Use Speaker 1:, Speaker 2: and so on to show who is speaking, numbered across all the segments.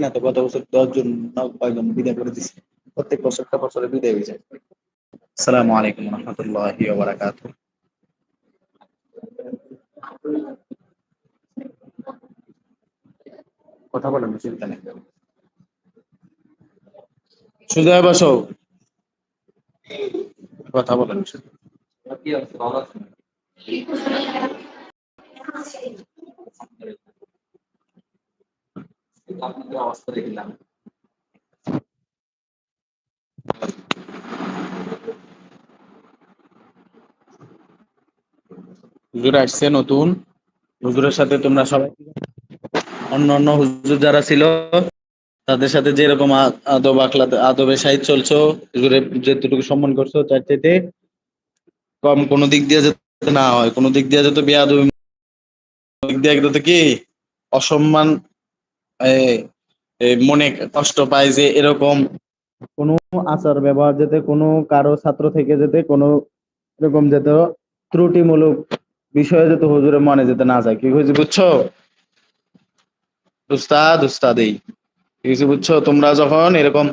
Speaker 1: না তো গত বছর দশ জন না, কয়জন বিদায় করে দিচ্ছে প্রত্যেক বছরটা বছরে বিদায় হয়ে যায়। আসসালামু আলাইকুম রহমতুল্লাহি ওয়া বারাকাতুহু। কথা বলেন চিন্তা নেই। সুজা বসো। কথা বলেন
Speaker 2: কি আছে ভালো আছে আপনাদের অবস্থা দেখলাম
Speaker 1: হুজুর আসছে নতুন। হুজুরের সাথে তোমরা সবাই অন্য অন্য হুজুর যারা ছিল, তাদের সাথে যেরকম আদব আখলাতে আদবে সাহিত্য চলছো, হুজুরের যেটুকু সম্মান করছ, তার চাইতে কম কোনো দিক দিয়ে যাতে না হয়। কোনো দিক দিয়ে যাতে বেয়াদবি দিক দিয়ে কি? অসম্মান মনে কষ্ট পায় যে এরকম কোনো আচার ব্যবহার যাতে কোনো কারও ছাত্র থেকে যেতে কোনো এরকম যাতে ত্রুটিমূলক বিষয়ে যাতে হুজুরের মনে যেতে না যায়। কি হয়েছে বুঝছ? উস্তাদ। উস্তাদেই ঠিক আছে বুঝছ? তোমরা যখন এরকম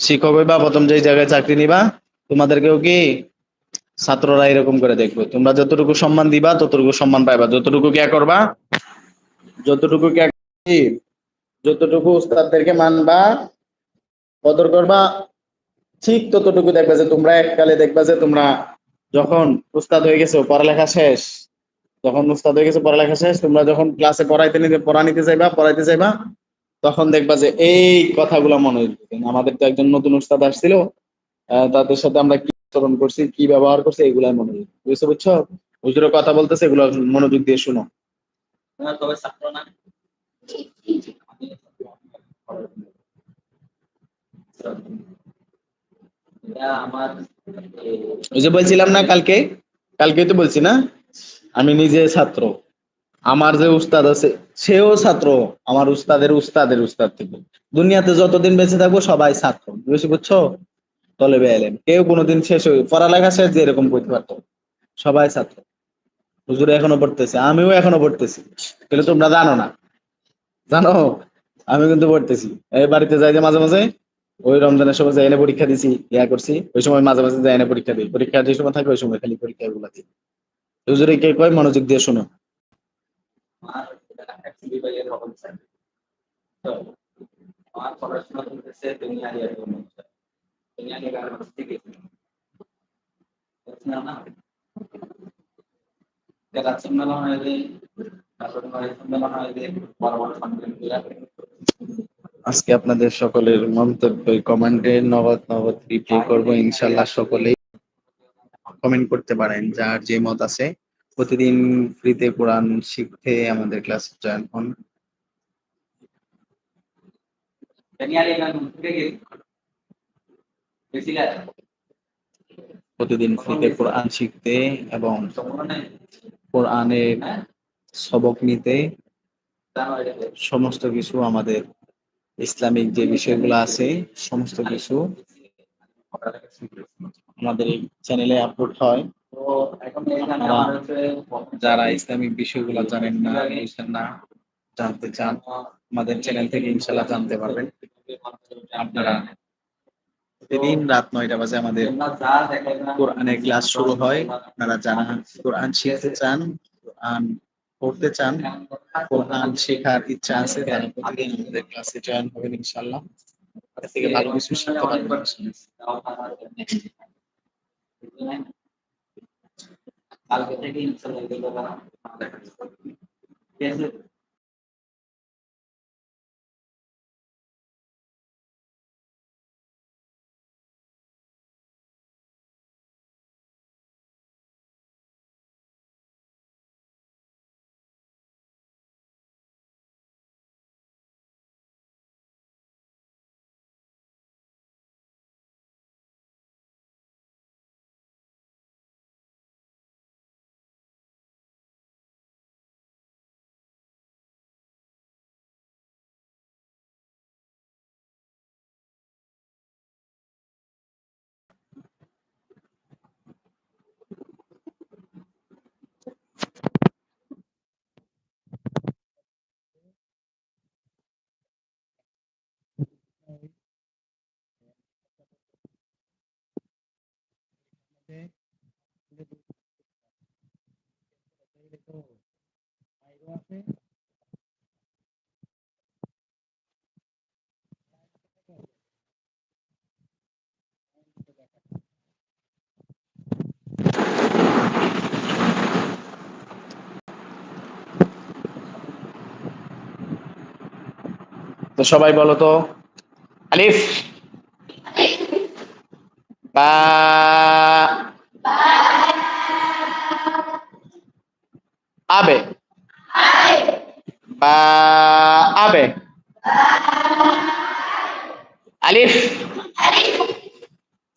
Speaker 1: শিক্ষক হইবা, প্রথম যে জায়গায় চাকরি নিবা, তোমাদেরকেও কি ছাত্ররা এরকম করে দেখবে? তোমরা যতটুকু সম্মান দিবা, ততটুকু সম্মান পাইবা। যতটুকু কে করবা, যতটুকু কি যতটুকু উস্তাদদেরকে মানবা, কদর করবা, ঠিক ততটুকু দেখবা যে তোমরা এককালে দেখবা যে তোমরা যখন উস্তাদ হয়ে গেছো, পড়ালেখা শেষ, যখন উস্তাদ হয়ে গেছে, পড়ালেখা শেষ, তোমরা যখন ক্লাসে পড়াইতে নিতে, পড়া নিতে যাইবা, পড়াইতে যাইবা, তখন দেখবা যে এই কথাগুলো মনে হইবে আমাদের তো একজন নতুন উস্তাদ আসছিল তাদের সাথে আমরা কি আচরণ করছি, কি ব্যবহার করছি, এগুলাই মনে হইবে বুঝতে বুঝছ? হুজুরের কথা বলতেছে, এগুলো মনোযোগ দিয়ে শুনো।
Speaker 2: তবে ছাত্র না।
Speaker 1: ওই যে বলছিলাম না কালকে? কালকে তো বলছি না? আমি নিজে ছাত্র। আমার যে উস্তাদ আছে, সেও ছাত্র। আমার উস্তাদের উস্তাদের উস্তাদ থেকে। দুনিয়াতে যতদিন বেঁচে থাকব সবাই ছাত্র। বুঝছি, বুঝছ? তলে বেয়ালেন কেউ কোনোদিন শেষ হয়ে পড়ালেখা শেষ যে এরকম করতে পারতো সবাই ছাত্র। হুজুরে এখনও পড়তেছে, আমিও এখনও পড়তেছি। কিন্তু তোমরা জানো না। জানো? আমি কিন্তু পড়তেছি। বাড়িতে যাই যে মাঝে মাঝে, ওই রমজানের সময় যাই এনে পরীক্ষা দিছি, ইয়া করছি, ওই সময় মাঝে মাঝে যাই এনে পরীক্ষা দিই। পরীক্ষা যে সময় থাকে, ওই সময় খালি পরীক্ষা গুলা দিই হুজুরে কে কয়, মনোযোগ দিয়ে শোনো।
Speaker 2: আমার পড়াশোনা চলতেছে, দুনিয়া দিয়ে দুনিয়া দিয়ে গার্মেন্টস থেকে না
Speaker 1: আজকে আপনাদের সকলের মন্তব্য, কমেন্টে নগদ নগদ রিপ্লাই করব, ইনশাল্লাহ সকলেই কমেন্ট করতে পারেন, যার যে মত আছে। প্রতিদিন ফ্রিতে কোরআন শিখতে আমাদের ক্লাস জয়েন হন। প্রতিদিন ফ্রিতে কোরআন শিখতে এবং কোরআনের সবক নিতে সমস্ত কিছু আমাদের ইসলামিক যে বিষয়গুলো আছে, সমস্ত কিছু আমাদের এই চ্যানেলে আপলোড হয়। যারা ইসলামিক বিষয়গুলো জানেন না বুঝছেন না, জানতে চান, আমাদের চ্যানেল থেকে ইনশাল্লাহ জানতে পারবেন। আপনারা প্রতিদিন রাত নয়টা বাজে আমাদের কোরআনের ক্লাস শুরু হয়। আপনারা যারা কোরআন শিখতে চান পড়তে চান, কোরআন শেখার ইচ্ছা আছে তারা প্রতিদিন আমাদের ক্লাসে জয়েন হবেন ইনশাল্লাহ থেকে ভালো কিছু শিখতে পারবেন
Speaker 2: কালকে থেকে ইনশাল্লাহ
Speaker 1: তো সবাই বলো তো। আলিফ। বা আবে। বা আবে। আলিফ।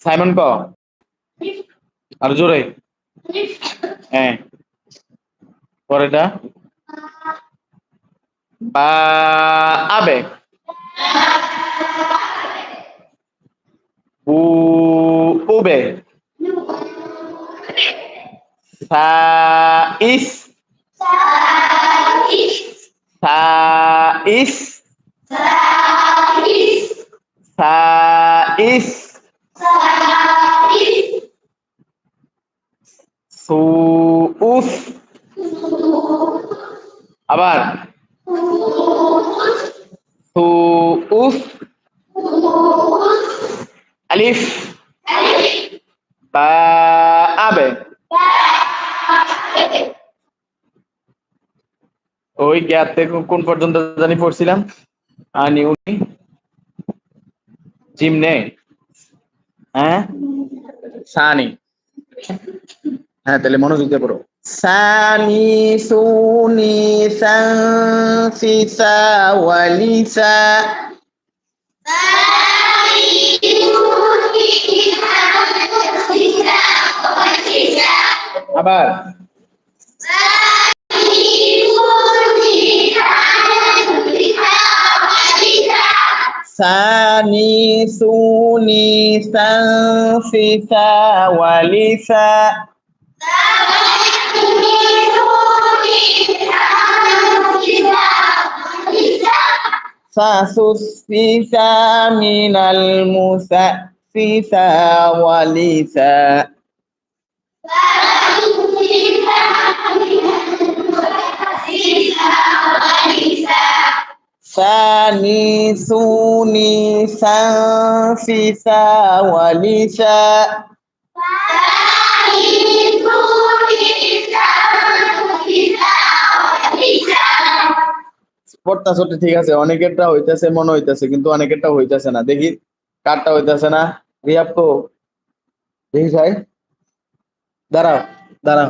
Speaker 1: সাইমন ক। আর জোরে। হ্যাঁ পরেটা বা আবে। বু। উবে সা ইস। সা ইস। সা ইস। সু উস আবার। সু উস আলিফ বা আবে ওই গ্যাপ থেকে কোন পর্যন্ত জানি পড়ছিলাম। আনি, উনি। জিমনে হ্যাঁ? সানি। হ্যাঁ তাহলে মনোযোগ দিয়ে পড়ো। সানি, সুনি সান সিসা ওয়ালিসা। আবার সানি সুনি সান সিসা ওয়ালিসা সাসুসিসা মিনাল মুসা সিসা ওয়ালিসা সানি সুনি সান সিসা ওয়ালিসা পড়তা ছোট ঠিক আছে অনেকেরটা হইতাছে মনে হইতাছে কিন্তু অনেকেরটা হইতাছে না দেখি কারটা হইতাছে না রিয়াপ তো দেখি ভাই দাঁড়াও দাঁড়াও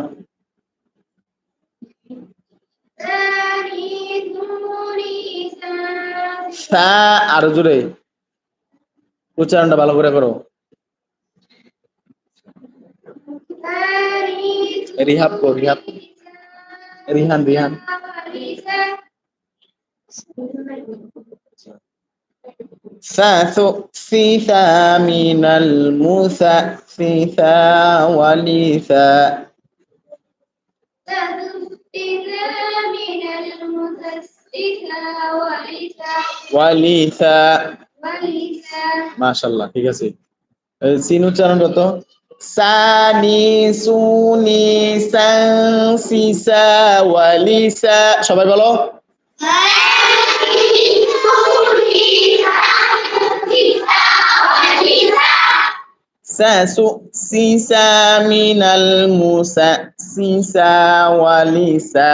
Speaker 1: সা আরও জোরে। উচ্চারণটা ভালো করে করো। রিহাব কো রিহাব রিহান রিহান। সাসু সিসা মিনাল মুসা সিসা ওয়ালিসা ওয়ালিসা মাশাআল্লাহ ঠিক আছে। এই সিন উচ্চারণ কত? সানি সুনি সান সিসা ওয়ালিসা। সবাই বলো। সাসু সিসা মিনাল মুসা সিসা ওয়ালিসা।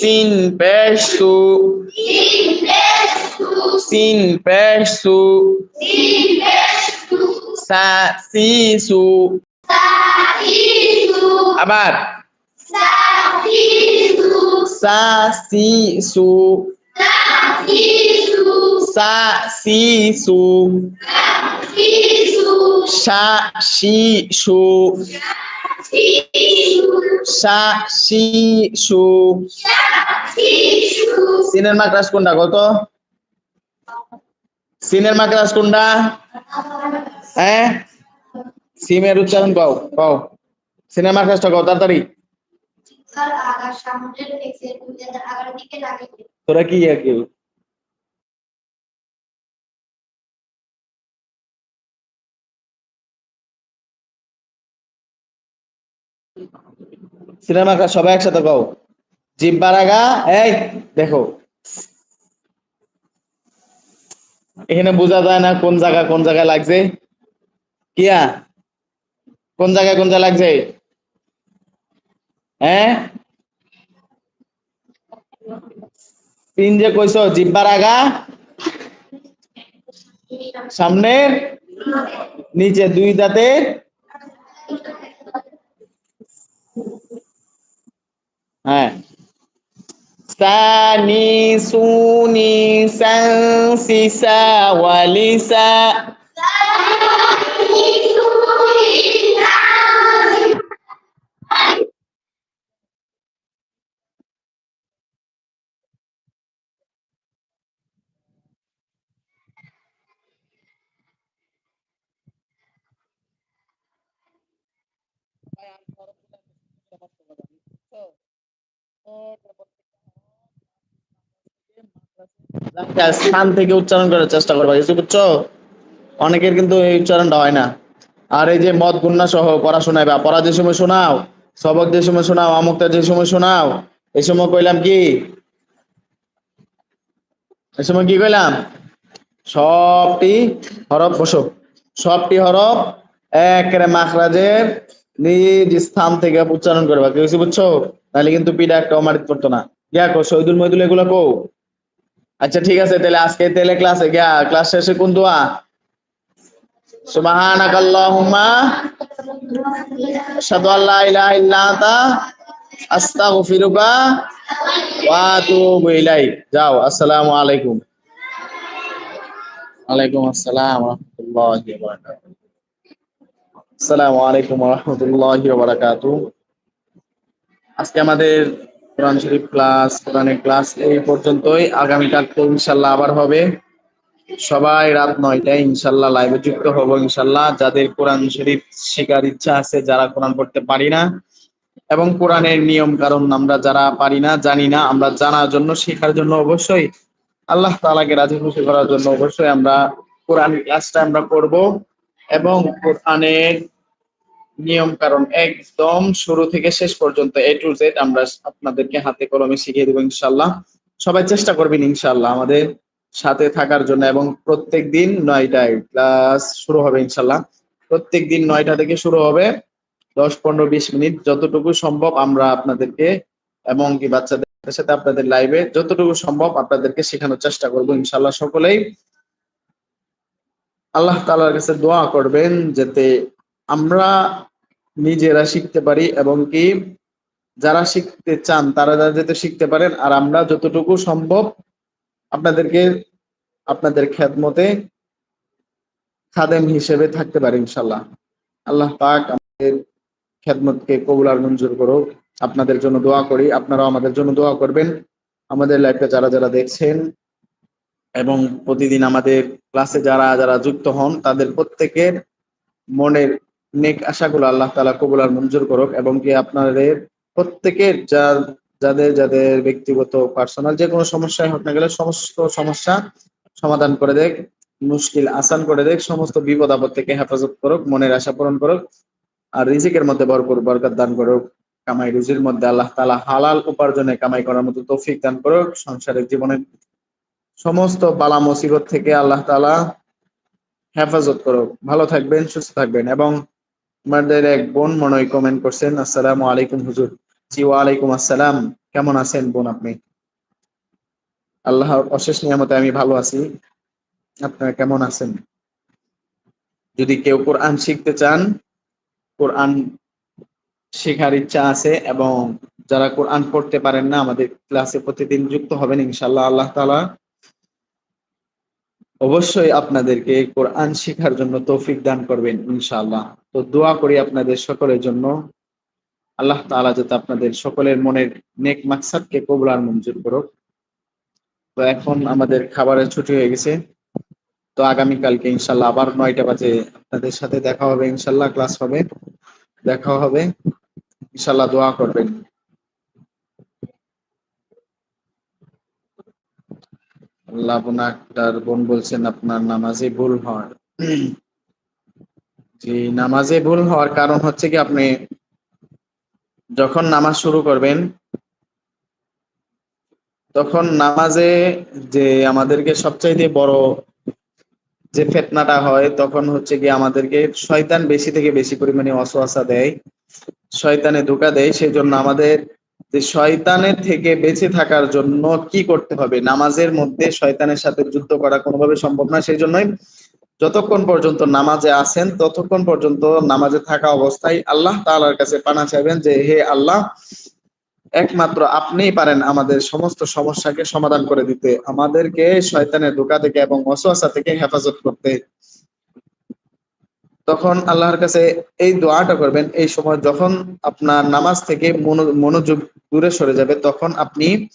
Speaker 1: সিন পেশ সু সিন পেশ সু সা সি সু আবার সা সি সু সা সি সু সা শি সু সা শি সু সিনের মাকড়াস কোনটা কত সিনের মাকড়াস কোনটা হ্যাঁ সিমের উচ্চারণ কও কও সিনের মাকড়াসটা কও তাড়াতাড়ি
Speaker 3: স্যার আগার সামনের
Speaker 1: সিনেমা সবাই একসাথে কও। জিব্বার আগা এই দেখো। এখানে বোঝা যায় না কোন জায়গা কোন জায়গায় লাগছে। কিয়া? কোন জায়গায় কোন জায়গায় লাগছে? হ্যাঁ? পিন যে কইছো জিব্বার আগা সামনের, নিচে দুই দাঁতে হ্যাঁ। সানি সুনি সান সিসা ওয়ালিসা স্থান থেকে উচ্চারণ করার চেষ্টা করবা কিছু বুঝছ? অনেকের কিন্তু এই উচ্চারণটা হয় না। আর এই যে মদ গুন্না সহ পড়া যে সময় শোনাও, সবক যে সময় শোনাও আমুকটা যে সময় শোনাও, এই সময় কইলাম কি? এই সময় কি কইলাম? সবটি হরফ, বসো। সবটি হরফ একেবারে মাখরাজের নিজ স্থান থেকে উচ্চারণ করবা। কিছু বুঝছ? তাহলে কিন্তু পিডা একটা অমারিত করতো না। গিয়া কো শহীদুল মহিদুল এগুলো কো? আচ্ছা ঠিক আছে তাহলে আজকে তেলে ক্লাসে গিয়া ক্লাস শেষে কোন দোয়া? সুবহানাকাল্লাহুম্মা আশহাদু আল্লা ইলাহা ইল্লা আনতা আস্তাগফিরুকা ওয়া আতুবু ইলাইক। যাও আসসালামু আলাইকুম। ওয়ালাইকুম আসসালাম ওয়া রাহমাতুল্লাহি ওয়া বারাকাতুহু। আসসালামু আলাইকুম ওয়া রাহমাতুল্লাহি ওয়া বারাকাতুহু। আজকে আমাদের কোরআন শরীফ ক্লাস, কোরআনের ক্লাস এই পর্যন্তই। আগামীকাল তো ইনশাল্লাহ আবার হবে। সবাই রাত নয়টায় ইনশাল্লাহ লাইভে যুক্ত হব ইনশাল্লাহ। যাদের কোরআন শরীফ শেখার ইচ্ছা আছে, যারা কোরআন পড়তে পারি না, এবং কোরআনের নিয়ম কারণ আমরা যারা পারি না, জানি না, আমরা জানার জন্য, শেখার জন্য অবশ্যই, আল্লাহ তাআলাকে রাজি খুশি করার জন্য অবশ্যই আমরা কোরআন ক্লাসটা আমরা করব। এবং কোরআনের নিয়ম কারণ একদম শুরু থেকে শেষ পর্যন্ত এ টু জেড আমরা আপনাদেরকে হাতে কলমে শিখিয়ে দেবো ইনশাল্লাহ সবাই চেষ্টা করবেন ইনশাল্লাহ আমাদের সাথে থাকার জন্য এবং প্রত্যেক দিন নয়টায় ক্লাস শুরু হবে ইনশাল্লাহ প্রত্যেক দিন নয়টা থেকে শুরু হবে। দশ, পনেরো, বিশ মিনিট যতটুকু সম্ভব আমরা আপনাদেরকে এবং কি বাচ্চাদের সাথে আপনাদের লাইভে যতটুকু সম্ভব আপনাদেরকে শেখানোর চেষ্টা করব ইনশাল্লাহ সকলেই। আল্লাহ তাআলার কাছে দোয়া করবেন যাতে আমরা নিজেরা শিখতে পারি এবং কি যারা শিখতে চান, তারা যাতে শিখতে পারেন। আর আমরা যতটুকু সম্ভব আপনাদেরকে, আপনাদের খেদমতে খাদেম হিসেবে থাকতে পারি ইনশাল্লাহ আল্লাহ পাক আমাদের খেদমতকে কবুল আর মঞ্জুর করুক। আপনাদের জন্য দোয়া করি। আপনারাও আমাদের জন্য দোয়া করবেন। আমাদের লাইফে যারা যারা দেখছেন এবং প্রতিদিন আমাদের ক্লাসে যারা যারা যুক্ত হন, তাদের প্রত্যেকের মনের নেক আশাগুলো আল্লাহ তাআলা কবুল আর মঞ্জুর করুক এবং কি আপনাদের প্রত্যেকের যার, যাদের যাদের ব্যক্তিগত, পার্সোনাল যে কোনো সমস্যায় হোক না গেলে সমস্ত সমস্যা সমাধান করে দেখ, মুশকিল আসান করে দেখ, সমস্ত বিপদ আপদ থেকে হেফাজত করুক, মনের আশা পূরণ করুক, আর রিজিকের মধ্যে ভরপুর বরকত দান করুক, কামাই রুজির মধ্যে আল্লাহ তালা হালাল উপার্জনে কামাই করার মতো তৌফিক দান করুক সংসারের জীবনের সমস্ত বালা মুসিবত থেকে আল্লাহ তাআলা হেফাজত করুক। ভালো থাকবেন, সুস্থ থাকবেন এবং আমাদের এক বোন মনে হয় কমেন্ট করছেন, আসসালামু আলাইকুম হুজুর। জি, ওয়ালাইকুম আসসালাম। কেমন আছেন বোন আপনি? আল্লাহর অশেষ নিয়ামতে আমি ভালো আছি। আপনারা কেমন আছেন? যদি কেউ কোরআন শিখতে চান, কোরআন শেখার ইচ্ছা আছে এবং যারা কোরআন পড়তে পারেন না, আমাদের ক্লাসে প্রতিদিন যুক্ত হবেন ইনশাল্লাহ আল্লাহ তাআলা। অবশ্যই আপনাদেরকে কোরআন শেখার জন্য তৌফিক দান করবেন ইনশাআল্লাহ। তো দোয়া করি আপনাদের সকলের জন্য। আল্লাহ তালা যাতে আপনাদের সকলের মনের নেক মাকসাদকে কবলার মঞ্জুর করুক। তো এখন আমাদের খাবারের ছুটি হয়ে গেছে। তো আগামীকালকে ইনশাল্লাহ আবার নয়টা বাজে আপনাদের সাথে দেখা হবে ইনশাল্লাহ ক্লাস হবে, দেখা হবে। ইনশাল্লাহ দোয়া করবেন। আল্লাহ আক্তার বোন বলছেন, আপনার নামাজে ভুল হয় জি নামাজে ভুল হওয়ার কারণ হচ্ছে কি আপনি যখন নামাজ শুরু করবেন, তখন নামাজে যে আমাদেরকে সবচাইতে বড় যে ফেতনাটা হয়, তখন হচ্ছে কি আমাদেরকে শয়তান বেশি থেকে বেশি পরিমাণে অসোয়াশা দেয়, শয়তানে ধোকা দেয়। সেই জন্য আমাদের যে শয়তানের থেকে বেঁচে থাকার জন্য কি করতে হবে? নামাজের মধ্যে শয়তানের সাথে যুদ্ধ করা কোনোভাবে সম্ভব না। সেই জন্যই যতক্ষণ পর্যন্ত নামাজে আছেন, ততক্ষণ পর্যন্ত নামাজে থাকা অবস্থায় আল্লাহ তাআলার কাছে পানা চাইবেন যে, হে আল্লাহ, একমাত্র আপনিই পারেন আমাদের সমস্ত সমস্যাকে সমাধান করে দিতে, আমাদেরকে শয়তানের ধোকা থেকে এবং অসুয়াশা থেকে হেফাজত করতে। তখন আল্লাহর কাছে এই দোয়াটা করবেন, এই সময় যখন আপনার নামাজ থেকে মনো- মনোযোগ দূরে সরে যাবে, তখন আপনি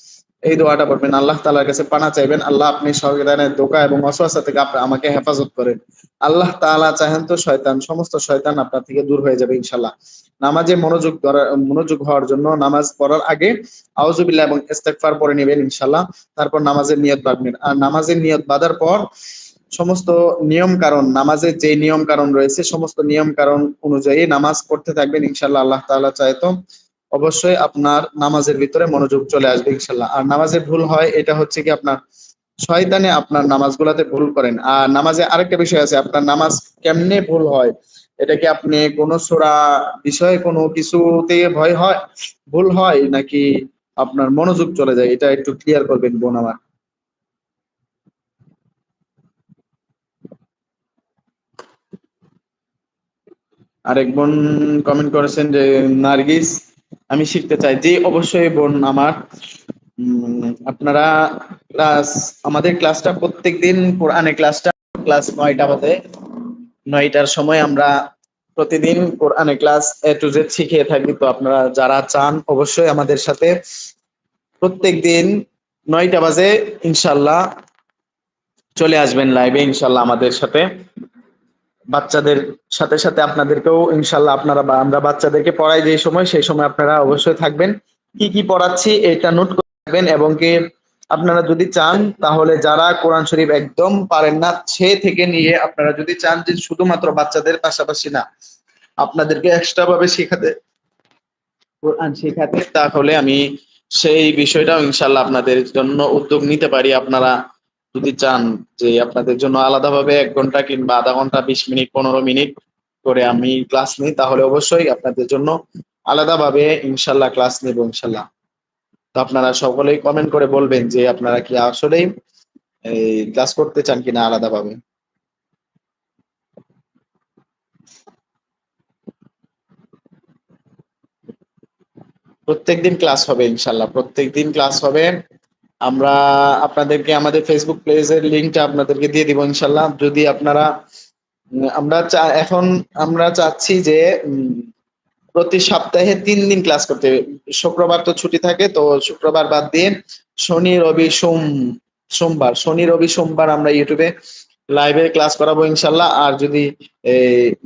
Speaker 1: এই দোয়াটা করবেন আল্লাহ তাআলার কাছে পানা চাইবেন, আল্লাহ আপনি শয়তানের ধোকা এবং অসুয়াশা থেকে আমাকে হেফাজত করেন। আল্লাহ তাআলা চাহেন তো শয়তান, সমস্ত শয়তান আপনার থেকে দূর হয়ে যাবে ইনশাল্লাহ নামাজে মনোযোগ মনোযোগ হওয়ার জন্য নামাজ পড়ার আগে আউজুবিল্লাহ এবং ইস্তেগফার পড়ে নেবেন ইনশাল্লাহ তারপর নামাজের নিয়ত বাঁধবেন আর নামাজের নিয়ত বাঁধার পর সমস্ত নিয়ম কারণ নামাজের যে নিয়ম কারণ রয়েছে, সমস্ত নিয়ম কারণ অনুযায়ী নামাজ পড়তে থাকবেন ইনশাল্লাহ আল্লাহ তাআলা চাইতো অবশ্যই আপনার নামাজের ভিতরে মনোযোগ চলে আসবে ইনশাল্লাহ। আর নামাজে ভুল হয়, এটা হচ্ছে কি আপনার শয়তানে আপনার নামাজগুলাতে ভুল করেন। আর নামাজে আরেকটা বিষয় আছে, আপনার নামাজ কেমনে ভুল হয়? এটা কি আপনি কোন সূরা বিষয়ে কোনো কিছুতে ভয় হয়? ভুল হয় নাকি আপনার মনোযোগ চলে যায়? এটা একটু ক্লিয়ার করবেন বোন আমার। আরেক বোন কমেন্ট করেছেন যে, নার্গিস আমি শিখতে চাই। যে অবশ্যই বোন আমার আপনারা ক্লাস, আমাদের ক্লাসটা প্রত্যেকদিন কোরআনে ক্লাসটা, ক্লাস নয়টা বাজে। নয়টার সময় আমরা প্রতিদিন কোরআনে ক্লাস এ টু জেড শিখিয়ে থাকি। তো আপনারা যারা চান, অবশ্যই আমাদের সাথে প্রত্যেকদিন নয়টা বাজে, ইনশাল্লাহ চলে আসবেন লাইভে ইনশাল্লাহ আমাদের সাথে। বাচ্চাদের সাথে সাথে আপনাদেরকেও ইনশাল্লাহ আপনারা বা আমরা বাচ্চাদেরকে পড়াই যে সময়, সেই সময় আপনারা অবশ্যই থাকবেন। কি কি পড়াচ্ছি এটা নোট করে রাখবেন এবং কি আপনারা যদি চান তাহলে যারা কোরআন শরীফ একদম পারেন না, সে থেকে নিয়ে আপনারা যদি চান যে শুধুমাত্র বাচ্চাদের পাশাপাশি না, আপনাদেরকে এক্সট্রা ভাবে শেখাতে, কোরআন শেখাতে, তাহলে আমি সেই বিষয়টাও ইনশাল্লাহ আপনাদের জন্য উদ্যোগ নিতে পারি। আপনারা যদি চান যে আপনাদের জন্য আলাদাভাবে এক ঘণ্টা কিংবা আধা ঘণ্টা, বিশ মিনিট, পনেরো মিনিট করে আমি ক্লাস নিই, তাহলে অবশ্যই আপনাদের জন্য আলাদাভাবে ইনশাল্লাহ ক্লাস নেব ইনশাল্লাহ। তো আপনারা সকলেই কমেন্ট করে বলবেন যে আপনারা কি আসলেই ক্লাস করতে চান কিনা আলাদাভাবে। প্রত্যেকদিন ক্লাস হবে ইনশাল্লাহ, প্রত্যেকদিন ক্লাস হবে। আমরা আপনাদেরকে আমাদের ফেসবুক পেজের লিঙ্কটা আপনাদেরকে দিয়ে দিব ইনশাল্লাহ। যদি আপনারা আমরা এখন আমরা চাচ্ছি যে প্রতি সপ্তাহে তিন দিন ক্লাস করতে। শুক্রবার তো ছুটি থাকে, তো শুক্রবার বাদ দিয়ে শনি, রবি, সোম, সোমবার, শনি, রবি, সোমবার আমরা ইউটিউবে লাইভে ক্লাস করাবো ইনশাল্লাহ। আর যদি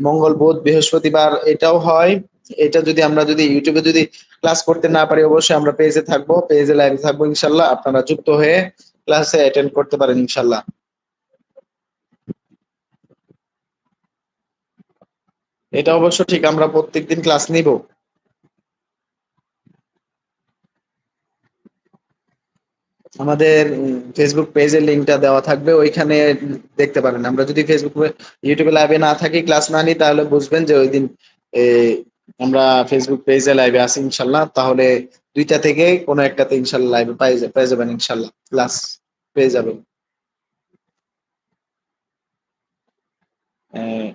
Speaker 1: মঙ্গল, বুধ, বৃহস্পতিবার এটাও হয় এটা যদি আমরা যদি ইউটিউবে যদি ক্লাস করতে না পারি, অবশ্যই আমরা পেজে থাকব পেজে লাইভে থাকব ইনশাল্লাহ আপনারা যুক্ত হয়ে ক্লাসে অ্যাটেন্ড করতে পারেন ইনশাল্লাহ এটা অবশ্য ঠিক, আমরা প্রত্যেকদিন ক্লাস নিব। আমাদের ফেসবুক পেজের লিংকটা দেওয়া থাকবে, ওইখানে দেখতে পারেন। আমরা যদি ফেসবুক ইউটিউবে লাইভে না থাকি ক্লাস না নিই, তাহলে বুঝবেন যে ওই দিন আমরা ফেসবুক পেজে লাইভে আসি ইনশাল্লাহ তাহলে দুইটা থেকে কোনো একটাতে ইনশাল্লাহ লাইভে পেয়ে যাবেন ইনশাল্লাহ ক্লাস পেয়ে যাবেন।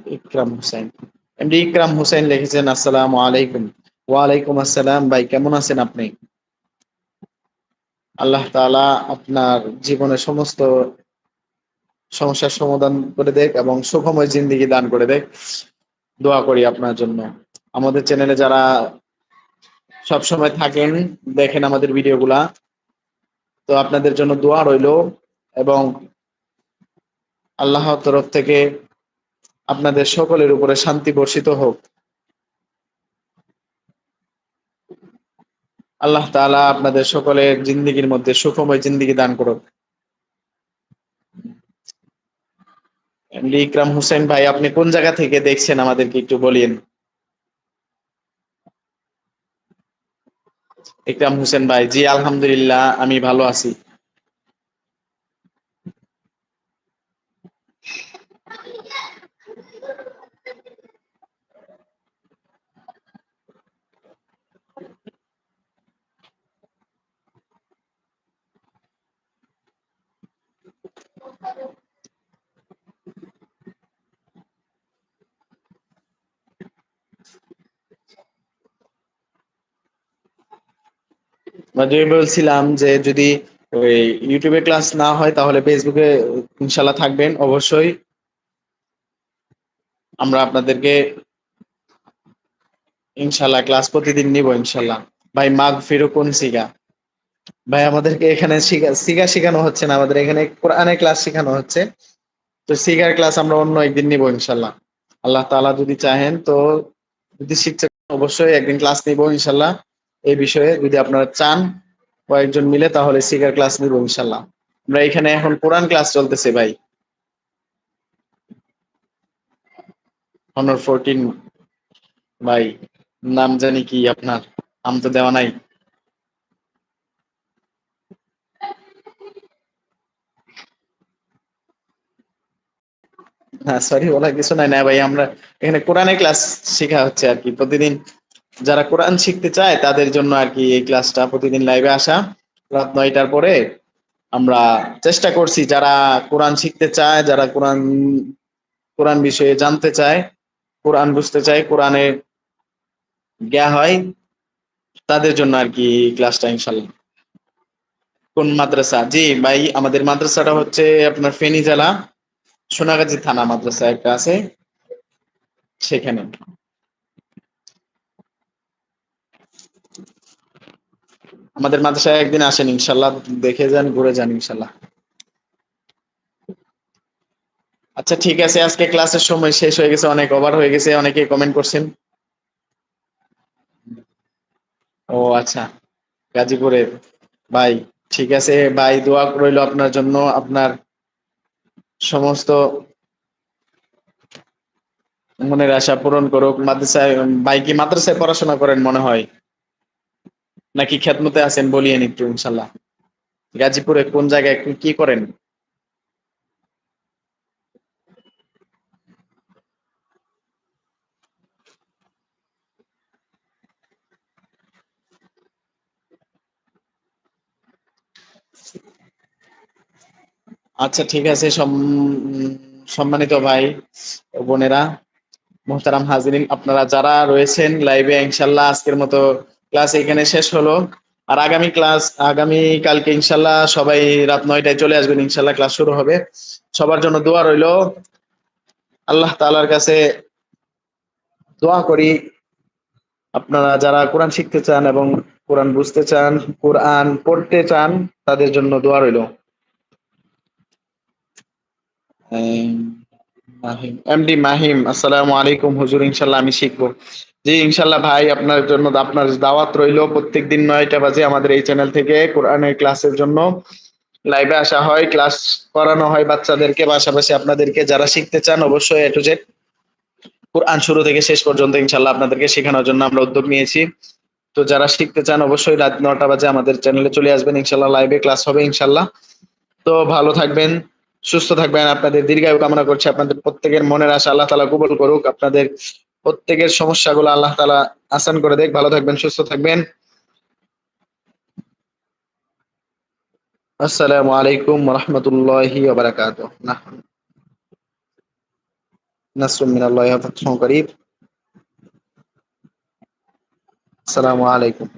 Speaker 1: ইকরাম হোসেন। এমডি ইকরাম হোসেন লিখেছেন, আসসালামু আলাইকুম। ওয়ালাইকুম আসসালাম। ভাই, কেমন আছেন আপনি? আল্লাহ তাআলা আপনার জীবনের সমস্ত সমস্যার সমাধান করে দেখ এবং সুখময় জিন্দিগি দান করে দেখ। দোয়া করি আপনার জন্য। আমাদের চ্যানেলে যারা সব সময় থাকেন, দেখেন আমাদের ভিডিওগুলা। তো আপনাদের জন্য দোয়া রইল এবং আল্লাহর তরফ থেকে আপনাদের সকলের উপরে শান্তি বর্ষিত হোক। আল্লাহ তাআলা আপনাদের সকলের জিন্দিগির মধ্যে সুখময় জিন্দিগি দান করুক। ইকরাম হোসেন ভাই, আপনি কোন জায়গা থেকে দেখছেন আমাদেরকে একটু বলিন? ইকরাম হোসেন ভাই জি আলহামদুলিল্লাহ আমি ভালো আছি। আমি বলছিলাম যে যদি ওই ইউটিউবে ক্লাস না হয় তাহলে ফেসবুকে ইনশাল্লাহ থাকবেন, অবশ্যই। আমরা আপনাদেরকে ইনশাল্লাহ ক্লাস প্রতিদিন নিব ইনশাল্লাহ ভাই মাগ ফিরো কোন সিগা ভাই, আমাদেরকে এখানে সিগা শেখানো হচ্ছে না, আমাদের এখানে কোরআনের ক্লাস শেখানো হচ্ছে। তো সিগার ক্লাস আমরা অন্য একদিন নিব ইনশাল্লাহ আল্লাহ তাআলা যদি চাহেন তো, যদি শিখতে অবশ্যই একদিন ক্লাস নিব ইনশাল্লাহ এই বিষয়ে যদি আপনারা চান কয়েকজন মিলে, তাহলে সিগার ক্লাস নিব ইনশাল্লাহ আমরা এখানে এখন কোরআন ক্লাস চলতেছে ভাই। অনর ফোরটিন ভাই, নাম জানি কি আপনার? নাম তো দেওয়া নাই। হ্যাঁ সরি বলা কিছু নাই। না ভাই, আমরা এখানে কোরআনের ক্লাস শেখা হচ্ছে আর কি। প্রতিদিন যারা কোরআন শিখতে চায়, তাদের জন্য আর কি এই ক্লাসটা প্রতিদিন লাইভে আসা। রাত নয়টার পরে আমরা চেষ্টা করছি যারা কোরআন শিখতে চায়, যারা কোরআন কোরআন বিষয়ে জানতে চায়, কোরআন বুঝতে চায়, কোরআনে জ্ঞা হয়, তাদের জন্য আর কি ক্লাসটা ইনশাল্লাহ কোন মাদ্রাসা? জি ভাই, আমাদের মাদ্রাসাটা হচ্ছে আপনার ফেনী জেলা, সোনাগাজী থানা মাদ্রাসা একটা আছে, সেখানে। আমাদের মাদ্রাসায় একদিন আসেন, ইনশাল্লাহ দেখে যান, ঘুরে যান, ইনশাল্লাহ। আচ্ছা ঠিক আছে, আজকে ক্লাসের সময় শেষ হয়ে গেছে, অনেক ওভার হয়ে গেছে অনেকে কমেন্ট করছেন। ও আচ্ছা গাজীপুরের ভাই, ঠিক আছে, ভাই, দোয়া রইল আপনার জন্য, আপনার সমস্ত মনের আশা পূরণ করুক। মাদ্রাসায়, ভাই কি মাদ্রাসায় পড়াশোনা করেন মনে হয়? নাকি খেদমতে আছেন বলিয়েন একটু, ইনশাল্লাহ। গাজীপুরে কোন জায়গায় কি- করেন? আচ্ছা ঠিক আছে, সম- সম্মানিত ভাই বোনেরা, মোহতারাম হাজিরিন, আপনারা যারা রয়েছেন লাইভে ইনশাল্লাহ আজকের মতো ক্লাস এখানে শেষ হলো। আর আগামী ক্লাস, আগামী কালকে ইনশাল্লাহ সবাই রাত নয়টায় চলে আসবেন, ইনশাল্লাহ ক্লাস শুরু হবে। সবার জন্য দোয়া রইল। আল্লাহ তালার কাছে দোয়া করি। আপনারা যারা কোরআন শিখতে চান এবং কোরআন বুঝতে চান, কোরআন পড়তে চান, তাদের জন্য দোয়া রইল। এমডি মাহিম, আসসালামু আলাইকুম। হুজুর, ইনশাল্লাহ আমি শিখব। জি, ইনশাল্লাহ ভাই, আপনার জন্য, আপনার দাওয়াত রইল। প্রত্যেকদিন নয়টা বাজে আমাদের এই চ্যানেল থেকে কোরআনের ক্লাসের জন্য। লাইভে আসা হয়, ক্লাস করানো হয় বাচ্চাদেরকে। পাশাপাশি আপনাদেরকে যারা শিখতে চান, অবশ্যই এ টু জেড কোরআন শুরু থেকে শেষ পর্যন্ত ইনশাল্লাহ আপনাদেরকে শেখানোর জন্য আমরা উদ্যোগ নিয়েছি। তো যারা শিখতে চান, অবশ্যই রাত নটা বাজে আমাদের চ্যানেলে চলে আসবেন। ইনশাল্লাহ লাইভে ক্লাস হবে ইনশাল্লাহ। তো ভালো থাকবেন, সুস্থ থাকবেন। আপনাদের দীর্ঘায়ু কামনা করছি। আপনাদের প্রত্যেকের মনের আশা আল্লাহ তালা কবুল করুক। আপনাদের প্রত্যেকের সমস্যাগুলো আল্লাহ তালা আসান করে দেখ, ভালো থাকবেন, সুস্থ থাকবেন। আসসালামু আলাইকুম রহমতুল্লাহি ওবারাকাতুহ। নাসরুম আসসালামু আলাইকুম।